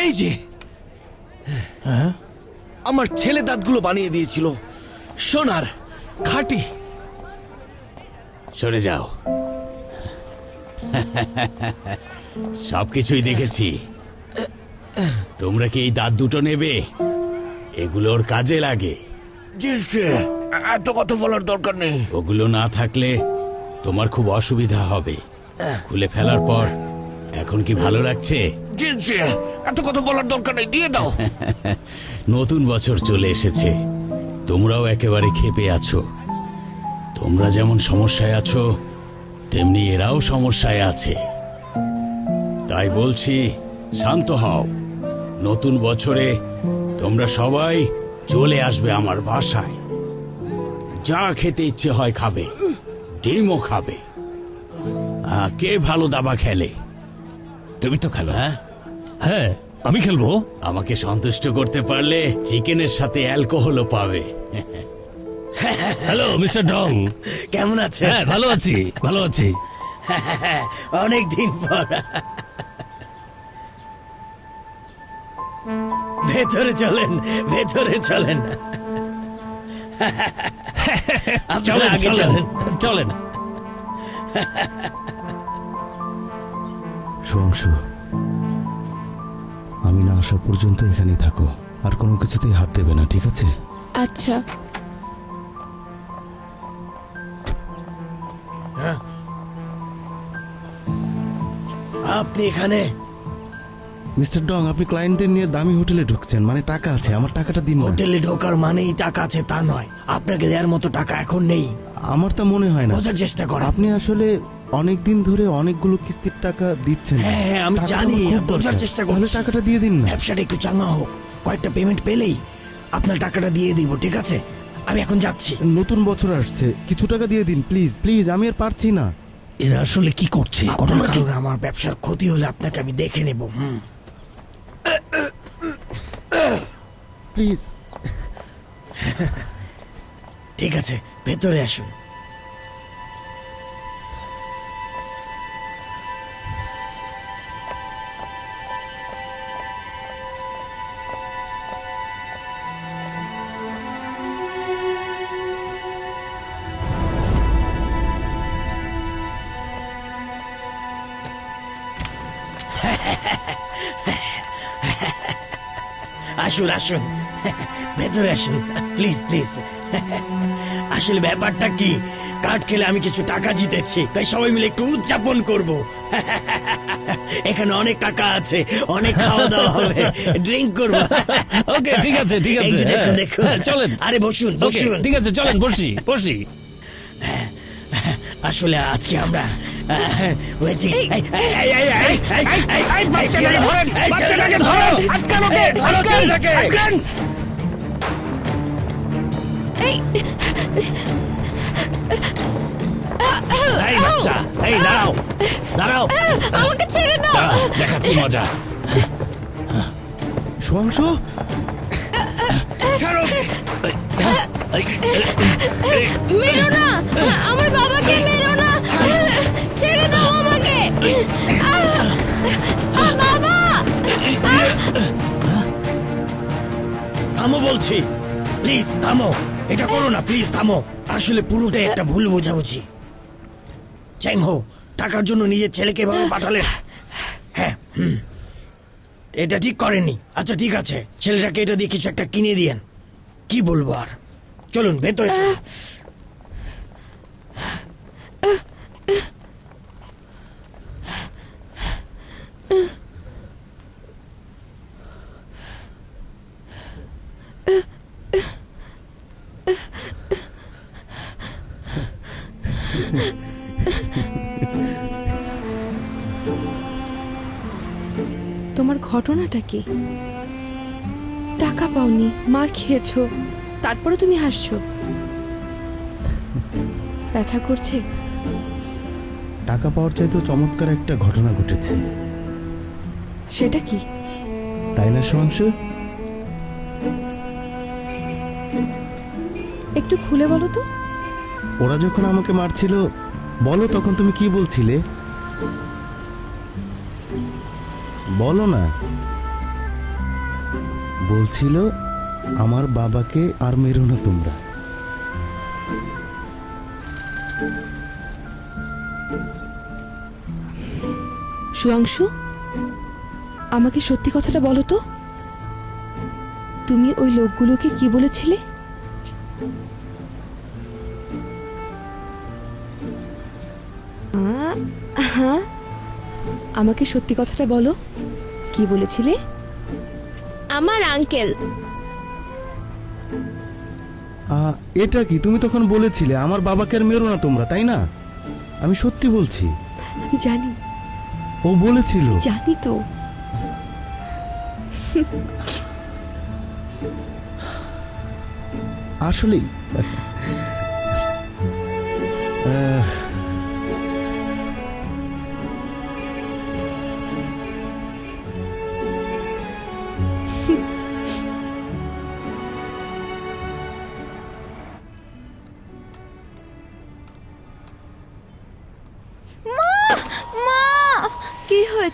এই যে! হ্যাঁ? আমার ছেলে দাঁতগুলো বানিয়ে দিয়েছিল। সোনার খাঁটি। সরে যাও। সবকিছুই দেখেছি। তোমরা কি এই দাঁত দুটো নেবে? এগুলোর কাজে লাগে। এত কথা বলার দরকার নেই। ওগুলো না থাকলে তোমার খুব অসুবিধা হবে। খুলে ফেলার পর এখন কি ভালো লাগছে? জিনসে এত কথা বলার দরকার নেই দিয়ে দাও। নতুন বছর চলে এসেছে। তোমরাও একেবারে খেপে আছো। তোমরা যেমন সমস্যায় আছো তেমনি এরাও সমস্যায় আছে। তাই বলছি শান্ত হও। নতুন বছরে তোমরা সবাই চলে আসবে আমার বাসায়। যা খেতে ইচ্ছে হয় খাবে ডিমও খাবে। কে ভালো দাবা খেলে? তুমি তো খেলো। হ্যাঁ? হ্যাঁ আমি খেলব। আমাকে সন্তুষ্ট করতে পারলে চিকেনের সাথে অ্যালকোহলও পাবে। হ্যালো মিস্টার ডং কেমন আছে হ্যাঁ ভালো আছি ভালো আছি। অনেক দিন পর। ভেতরে চলেন ভেতরে চলেন। আগে চলেন চলেন। সুয়াংশু আমি না আসা পর্যন্ত এখানেই থাকো। আর কোনো কিছুতেই হাত দেবে না ঠিক আছে? আচ্ছা। আপনি এখানে? মিস্টার ডং আপনি ক্লায়েন্টদের নিয়ে দামি হোটেলে ঢুকছেন মানে টাকা আছে আমার টাকাটা দিন না। হোটেলে ঢোকার মানেই টাকা আছে তা নয়। আপনাকে দেওয়ার মতো টাকা এখন নেই। আমার তা মনে হয় না। বোঝার চেষ্টা করেন। আপনি আসলে অনেক দিন ধরে অনেকগুলো কিস্তির টাকা দিচ্ছেন। হ্যাঁ, হ্যাঁ, আমি টাকাটা জানি, আমার খুব বোঝার দরকার। চেষ্টা তাহলে করছি। টাকাটা দিয়ে দিন না। ব্যবসাটা একটু চাঙা হোক। কয়েকটা পেমেন্ট পেলেই আপনার টাকাটা দিয়ে দিব ঠিক আছে? আমি এখন যাচ্ছি। নতুন বছর আসছে কিছু টাকা দিয়ে দিন প্লিজ প্লিজ আমি আর পারছি না। এরা আসলে কি করছে? আপনার কারণে আমার ব্যবসার ক্ষতি হলে আপনাকে আমি দেখে নেব হুম। প্লিজ ঠিক আছে ভেতরে আসুন। আসুন আসুন। ভেতরে আসুন। Please please. আসলে ব্যাপারটা কি? কাঠ খেলে আমি কিছু টাকা জিতেছি তাই সবাই মিলে একটু উদযাপন করব। এখানে অনেক টাকা আছে অনেক খাওয়া দাওয়া হবে ড্রিঙ্ক করব। ওকে ঠিক আছে ঠিক আছে। দেখুন দেখুন। হ্যাঁ, চলেন। আরে বসুন বসুন। ঠিক আছে চলেন বসি বসি। আসলে আজকে আমরা হয়েছে বাচ্চাটাকে ধরেন বাচ্চাটাকে ধরেন আটকান ওকে আটকান আটকান এই বাচ্চা এই দাঁড়াও দাঁড়াও আমাকে ছেড়ে দাও দেখাচ্ছি মজা সোয়াংশ ছাড়ো মেরো না আমার বাবাকে মেরো না ছেড়ে দাও আমাকে। বাবা! থামো বলছি। প্লিজ, থামো। এটা করো না, প্লিজ, থামো। আসলে পুরোটাই একটা ভুল বোঝাবুঝি। চ্যাং হো টাকার জন্য নিজের ছেলেকে এভাবে পাঠালেন হ্যাঁ হুম। এটা ঠিক করেনি আচ্ছা ঠিক আছে। ছেলেটাকে এটা দিয়ে কিছু একটা কিনে দিয়েন। কি বলব আর? চলুন, ভেতরে চলুন। তোমার ঘটনাটা কি? টাকা পাওনি মার খেয়েছো তারপরে তুমি হাসছো। ব্যথা করছে? টাকা পাওয়ার চাইতেও চমৎকার একটা ঘটনা ঘটেছে। সেটা কি? তাই না সোয়াংশু একটু খুলে বলো তো। ওরা যখন আমাকে মারছিল বলো তখন তুমি কি বলছিলে? বলো না। বলছিল আমার বাবাকে আর মেরো না তোমরা। সুয়াংশু আমাকে সত্যি কথাটা বলো তো। তুমি ওই লোকগুলোকে কি বলেছিলে? আ, হ্যাঁ। আমাকে সত্যি কথাটা বলো। কি বলেছিলে? আমার আঙ্কেল। এটা কি? তুমি তখন বলেছিলে আমার বাবাকে আর মেরো না তোমরা তাই না? আমি সত্যি বলছি। আমি জানি। ও বলেছিল। জানি তো। আসলেই।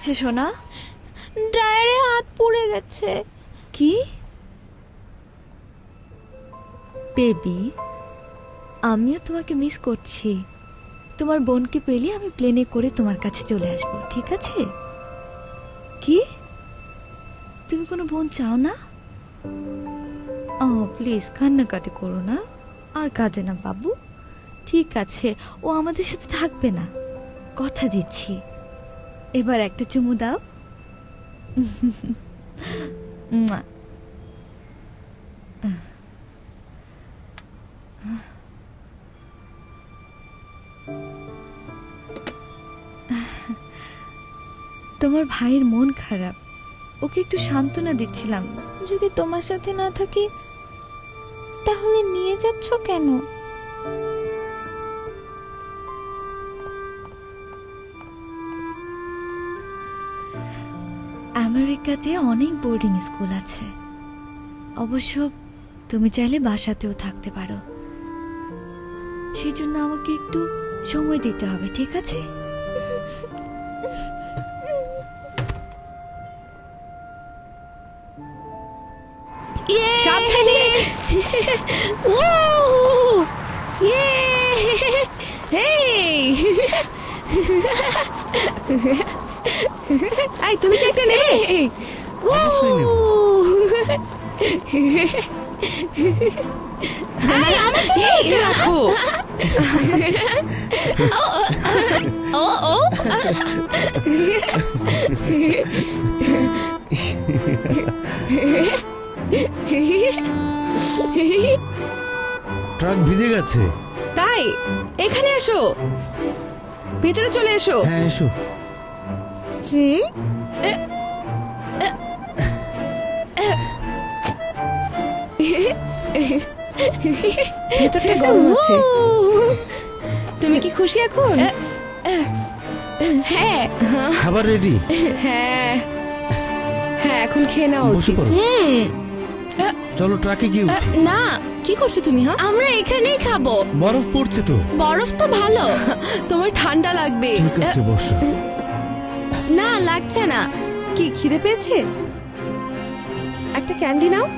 হয়েছে সোনা? ড্রায়ারে হাত পুড়ে গেছে। কি? বেবি আমিও তোমাকে মিস করছি। তোমার বোনকে পেলে আমি প্লেনে করে তোমার কাছে চলে আসব ঠিক আছে? কি? তুমি কোনো বোন চাও না? ও প্লিজ কান্নাকাটি করো না। আর কাঁদে না বাবু। ঠিক আছে ও আমাদের সাথে থাকবে না। কথা দিচ্ছি। এবার একটা চুমু দাও। তোমার ভাইয়ের মন খারাপ। ওকে একটু সান্ত্বনা দিচ্ছিলাম। যদি তোমার সাথে না থাকি, তাহলে নিয়ে যাচ্ছ কেন? আমেরিকাতে অনেক বোর্ডিং স্কুল আছে। অবশ্য তুমি চাইলে বাসাতেও থাকতে পারো। সেই জন্য আমাকে একটু সময় দিতে হবে ঠিক আছে? সাবধানে! ও ইয়ে! হেই! এই তুমি কি একটা নেবে। রাখো। ও। ট্রাক ভিজে গেছে। তাই? এখানে এসো। ভেতরে চলে এসো। হ্যাঁ এসো। ভেতরটা গরম আছে। তুমি কি খুশি এখন? হ্যাঁ। খাবার রেডি হ্যাঁ। হ্যাঁ এখন খেয়ে নেওয়া বসে উচিত। পড়ো। চলো ট্রাকে গিয়ে উঠি। না। কি করছ তুমি হ্যাঁ? আমরা এখানেই খাব। বরফ পড়ছে তো। বরফ তো ভালো। তোমার ঠান্ডা লাগবে। ঠিক আছে বসো। না লাগছে না। কি খিদে পেয়েছে? একটা ক্যান্ডি নাও।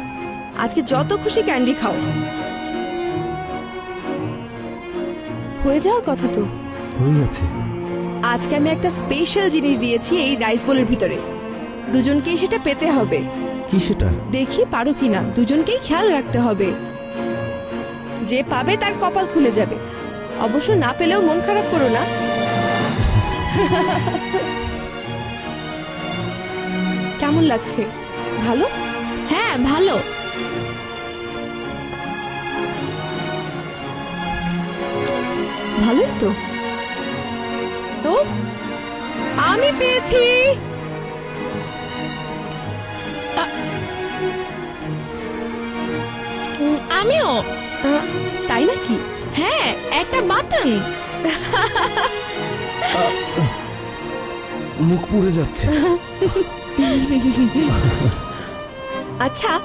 আজকে যত খুশি ক্যান্ডি খাও। হয়ে যাওয়ার কথা তো। হয়ে গেছে। আজকে আমি একটা স্পেশাল জিনিস দিয়েছি এই রাইস বোলের ভিতরে। দুজনকেই সেটা পেতে হবে। কি সেটা? দেখি পারো কিনা। দুজনকেই খেয়াল রাখতে হবে। যে পাবে তার কপাল খুলে যাবে। অবশ্য না পেলেও মন খারাপ করো না। কেমন লাগছে? ভালো? হ্যাঁ ভালো। ভালোই তো। তো আমি পেয়েছি। আমিও। তাই নাকি? হ্যাঁ একটা বাটন। মুখ পুড়ে যাচ্ছে। আচ্ছা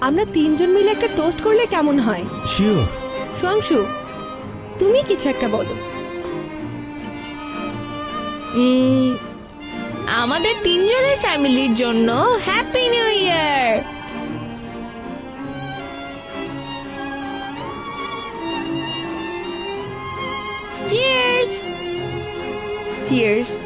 আমরা তিনজন মিলে একটা টোস্ট করলে কেমন হয়? শিওর সুয়াংশু তুমি কিছু একটা বলো। আমাদের তিনজনের ফ্যামিলির জন্য happy new year cheers cheers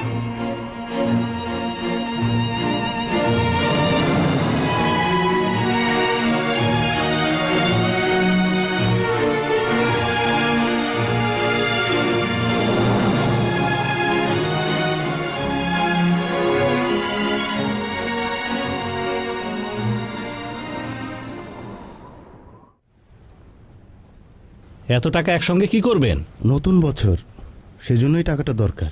এত টাকা একসঙ্গে কি করবেন? নতুন বছর সেজন্যই টাকাটা দরকার।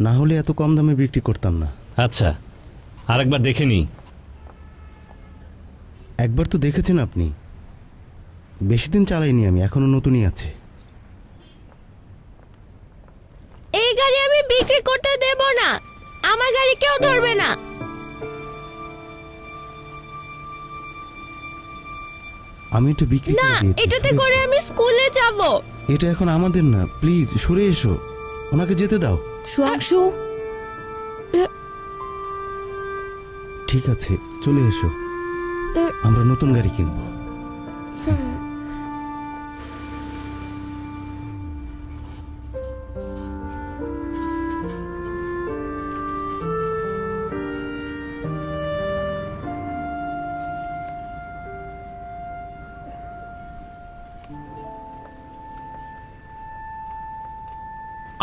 না হলে এত কম দামে বিক্রি করতাম না। আচ্ছা আরেকবার দেখে নি একবার তো দেখেছেন আপনি। বেশি দিন চালাইনি আমি এখনও নতুনই আছে। এই গাড়ি আমি বিক্রি করতে দেব না। আমার গাড়ি কেউ ধরবে না। আমি একটু বিক্রি না করে দিয়েছি। এটাতে সরে করে এসো। আমি স্কুলে যাব। এটা এখন আমাদের না প্লিজ সরে এসো। ওনাকে যেতে দাও। সুয়াংশু ঠিক আছে চলে এসো। আমরা নতুন গাড়ি কিনবো।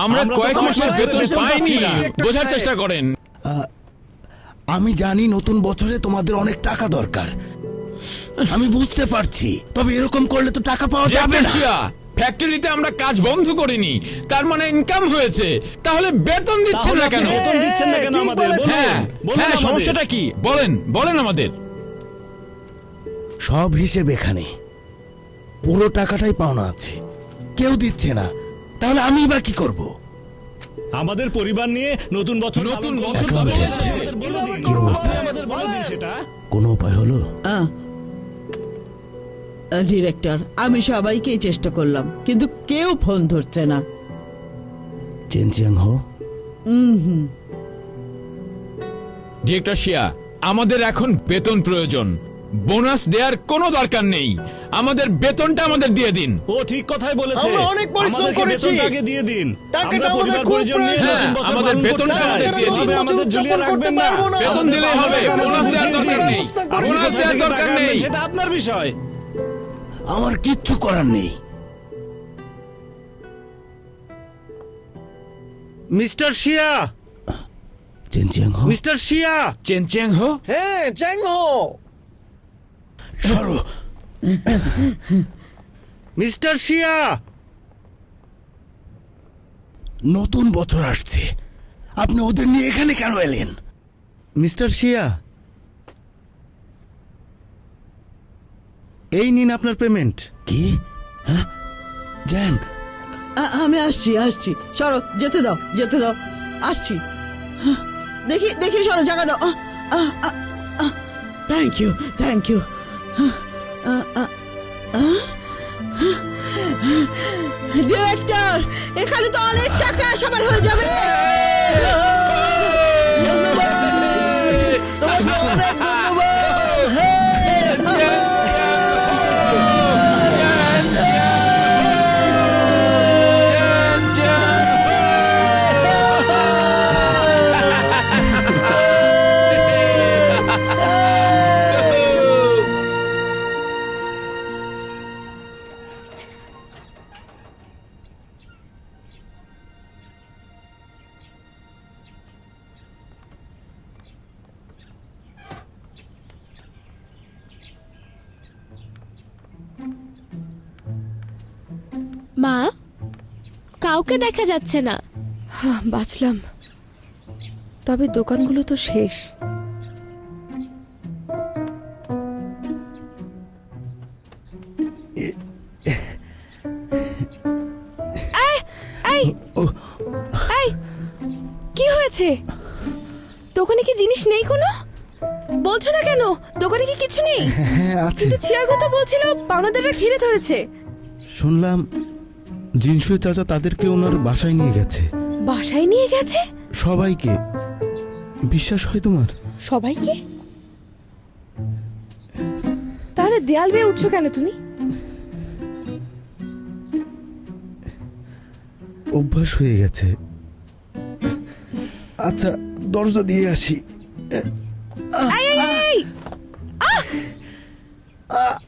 আমরা কয়েক মাসের বেতন পাইনি। বোঝার চেষ্টা করেন। আমি জানি নতুন বছরে তোমাদের অনেক টাকা দরকার। আমি বুঝতে পারছি তবে এরকম করলে তো টাকা পাওয়া যাবে না। ফ্যাক্টরিতে আমরা কাজ বন্ধ করিনি। তার মানে ইনকাম হয়েছে। তাহলে বেতন দিচ্ছেন না কেন? বেতন দিচ্ছেন না কেন আমাদের? হ্যাঁ বলুন হ্যাঁ সমস্যাটা কি? বলেন বলেন আমাদের। সব হিসেব এখানে। পুরো টাকাটাই পাওনা আছে। কেউ দিচ্ছে না। তাহলে আমি বা কি করব? আমাদের পরিবার নিয়ে নতুন বছর নতুন বছর। কি অবস্থা? কোনো উপায় হলো? ডিরেক্টর আমি সবাইকেই চেষ্টা করলাম কিন্তু কেউ ফোন ধরছে না। চেনচিয়াং হো? ডিরেক্টর শিয়া আমাদের এখন বেতন প্রয়োজন। বোনাস দেওয়ার কোনো দরকার নেই। আমাদের বেতনটা আমাদের দিয়ে দিন। ও ঠিক কথাই বলেছে। আমরা অনেক পরিশ্রম আমাদেরকে করেছি। বেতনটা আগে দিয়ে দিন। টাকাটা আমাদের পরিবার খুব পরিজন নিয়ে প্রয়োজন। নতুন বছর আমাদের পালন বেতনটা করতে আমাদের। দিয়ে দিন। আমাদের ঝুলিয়ে রাখবেন না। বেতন দিলেই হবে। বোনাস দেওয়ার দরকার নেই। বোনাস দেওয়ার দরকার নেই। সেটা আপনার বিষয়। আমার কিচ্ছু করার নেই। Mister Xia. চেনচিয়াং হো। Mister Xia. চেন চেং হো? হ্যাঁ চ্যাং হো। সরো। মিস্টার শিয়া! নতুন বছর আসছে। আপনি ওদের নিয়ে এখানে কেন এলেন? মিস্টার শিয়া এই নিন আপনার পেমেন্ট কি? জ্যান আ- আমি আসছি আসছি। সরো যেতে দাও যেতে দাও। আসছি। দেখি দেখি সরো জায়গা দাও। Thank you thank you director এখানে তো অনেক টাকা সবার হয়ে যাবে। ধন্যবাদ। মা কাউকে দেখা যাচ্ছে না। হ্যাঁ, বাঁচলাম। তবে দোকানগুলো তো শেষ। এই, এই, এই, কি হয়েছে? দোকানে কি জিনিস নেই কোনো? বলছো না কেন? দোকানে কি কিছু নেই? হ্যাঁ আছে। কিন্তু ছিয়াগো তো বলছিল পাওনাদাররা ঘিরে ধরেছে। শুনলাম জিনসু চাচা তাদেরকে ওনার বাসায় নিয়ে গেছে। বাসায় নিয়ে গেছে? সবাইকে। বিশ্বাস হয় তোমার? সবাইকে? তাহলে দেয়াল বেয়ে উঠছো কেন তুমি? অভ্যাস হয়ে গেছে। আচ্ছা দরজা দিয়ে আসি!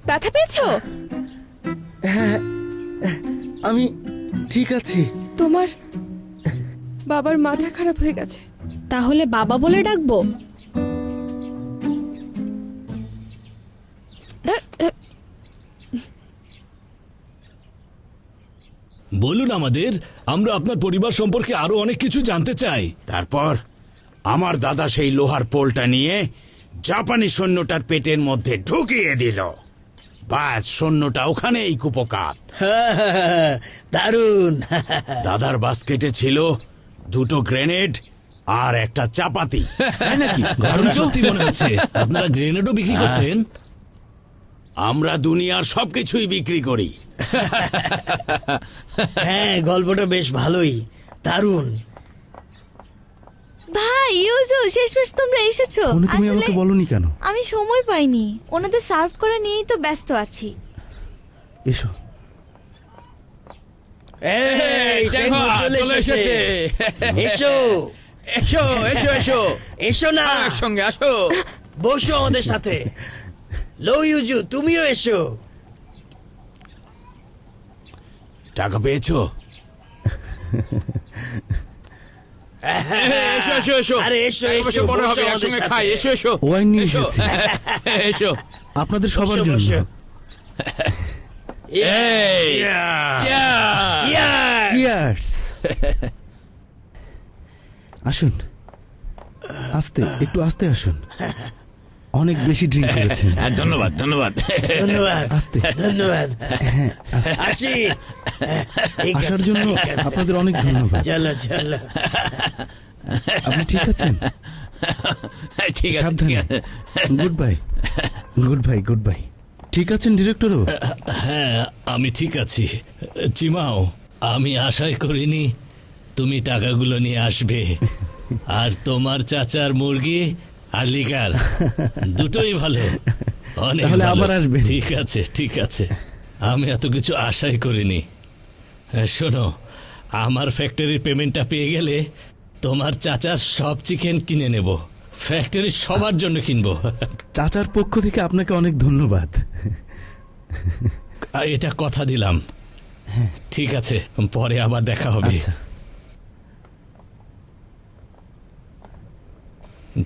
ব্যথা পেয়েছ? আমি ঠিক আছি। তোমার বাবার মাথা খারাপ হয়ে গেছে। তাহলে বাবা বলে ডাকবো? বলুন আমাদের আমরা আপনার পরিবার সম্পর্কে আরও অনেক কিছু জানতে চাই। তারপর আমার দাদা সেই লোহার পোলটা নিয়ে জাপানি সৈন্যটার পেটের মধ্যে ঢুকিয়ে দিল। বাস সৈন্যটা ওখানেই কুপকাত। দারুণ। দাদার বাস্কেটে ছিল দুটো গ্রেনেড আর একটা চাপাতি। দারুণ সত্যি মনে হচ্ছে। আপনারা গ্রেনেডও বিক্রি করতেন? আমরা দুনিয়ার সবকিছুই বিক্রি করি। হ্যাঁ গল্পটা বেশ ভালোই। দারুণ। ভাই ইউজু শেষমেশ তোমরা এসেছ। ফোনে তুমি আসলে আমাকে বলনি কেন? আমি সময় পাইনি। ওনাদের সার্ভ করে নিয়েই তো ব্যস্ত আছি। এসো। এই চলে এসেছে। এসো। এসো এসো এসো। এসো না। একসঙ্গে আসো। বসো আমাদের সাথে। লো ইউজু তুমিও এসো। টাকা পেয়েছ? এসো এসো এসো। আরে এসো, এসো, বড় হবে একসঙ্গে খাই। এসো এসো। ওয়াইন নিয়ে এসেছি। এসো। আপনাদের সবার জন্য। বসো। এই। চিয়ার্স আসুন। আস্তে একটু আস্তে আসুন। অনেক বেশি ড্রিঙ্ক করেছেন। হ্যাঁ, ধন্যবাদ ধন্যবাদ। ধন্যবাদ আস্তে। ধন্যবাদ। হ্যাঁ আস্তে। আসি। ঠিক আসার আছে, জন্য ঠিক আছে। আপনাদের অনেক ধন্যবাদ। চলো চলো। আপনি ঠিক আছেন? ঠিক আছে ঠিক সাবধানে। আছে। Good bye good bye good bye ঠিক আছেন ডিরেক্টরও হ্যাঁ আমি ঠিক আছি। চিমাও আমি আশাই করিনি তুমি টাকাগুলো নিয়ে আসবে। আর তোমার চাচার মুরগি আর লিগার দুটোই ভালো। অনেক তাহলে। আবার আসবে। ঠিক আছে ঠিক আছে। আমি এত কিছু আশাই করিনি। হ্যাঁ, শোনো আমার ফ্যাক্টরির পেমেন্টটা পেয়ে গেলে তোমার চাচার সব চিকেন কিনে নেব। ফ্যাক্টরি সবার জন্য কিনবো। চাচার পক্ষ থেকে আপনাকে অনেক ধন্যবাদ। এটা কথা দিলাম। ঠিক আছে পরে আবার দেখা হবে।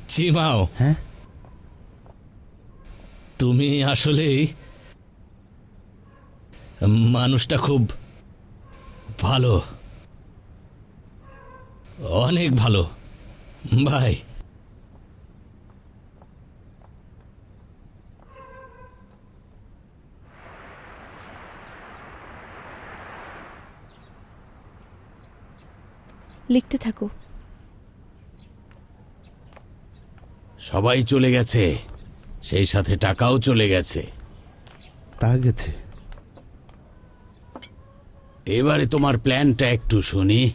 জিমাও হ্যাঁ? তুমি আসলেই মানুষটা খুব ভালো। অনেক ভালো। ভাই। লিখতে থাকো। সবাই চলে গেছে। সেই সাথে টাকাও চলে গেছে। তা গেছে। এবারে তোমার প্ল্যানটা একটু শুনি।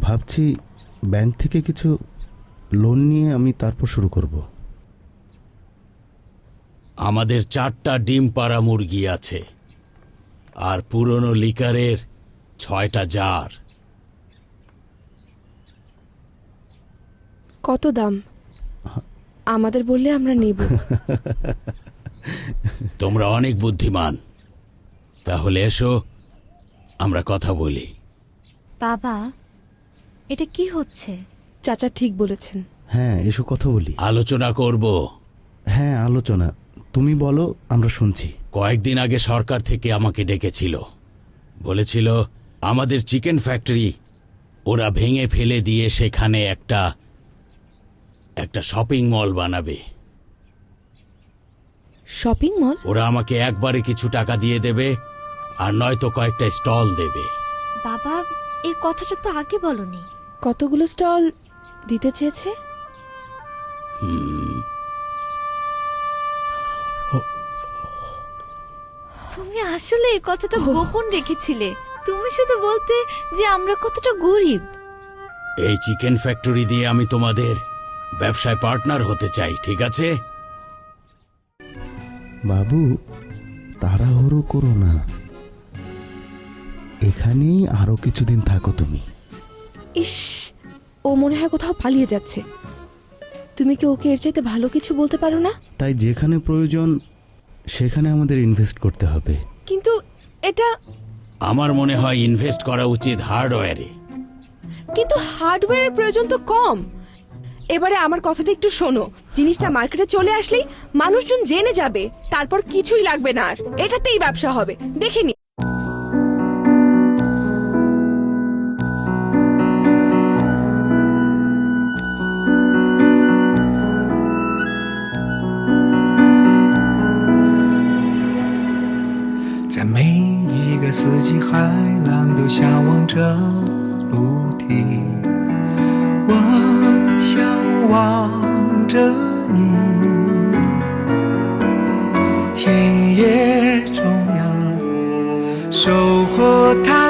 ভাবছি ব্যাংক থেকে কিছু লোন নিয়ে আমি তারপর শুরু করব। আমাদের চারটা ডিম পাড়া মুরগি আছে। আর পুরনো লিকারের ছয়টা জার। কত দাম? আমাদের বললে আমরা নেব। তোমরা অনেক বুদ্ধিমান। তাহলে এসো আমরা কথা বলি। বাবা এটা কি হচ্ছে? চাচা ঠিক বলেছেন। হ্যাঁ এসো কথা বলি। আলোচনা করব। হ্যাঁ আলোচনা। তুমি বলো আমরা শুনছি। কয়েকদিন আগে সরকার থেকে আমাকে ডেকেছিল। বলেছিল আমাদের চিকেন ফ্যাক্টরি ওরা ভেঙে ফেলে দিয়ে সেখানে একটা একটা শপিং মল বানাবে। শপিং মল ওরা আমাকে একবারে কিছু টাকা দিয়ে দেবে আর নয়তো কয়েকটা স্টল দেবে। বাবা এই কথাটা তো আগে বলনি। কতগুলো স্টল দিতে চেয়েছে? তুমি আসলে এই কথাটা গোপন রেখেছিলে। তুমি শুধু বলতে যে আমরা কতটা গরিব। এই চিকেন ফ্যাক্টরি দিয়ে আমি তোমাদের ব্যবসায় পার্টনার হতে চাই ঠিক আছে? বাবু তাড়াহুড়ো করো না। এখানেই আরও কিছুদিন থাকো তুমি। ইস ও মনে হয় কোথাও পালিয়ে যাচ্ছে। তুমি কি ওকে এর চাইতে ভালো কিছু বলতে পারো না? তাই যেখানে প্রয়োজন সেখানে আমাদের ইনভেস্ট করতে হবে। কিন্তু এটা আমার মনে হয় ইনভেস্ট করা উচিত হার্ডওয়্যারে কিন্তু হার্ডওয়্যারের প্রয়োজন তো কম। এবারে আমার কথাটা একটু শোনো জিনিসটা মার্কেটে চলে আসলেই মানুষজন জেনে যাবে তারপর কিছুই লাগবে না আর এটাতেই ব্যবসা হবে দেখিনি 在每一个四季，海浪都向往着陆地。我 望着你，田野中央，收获它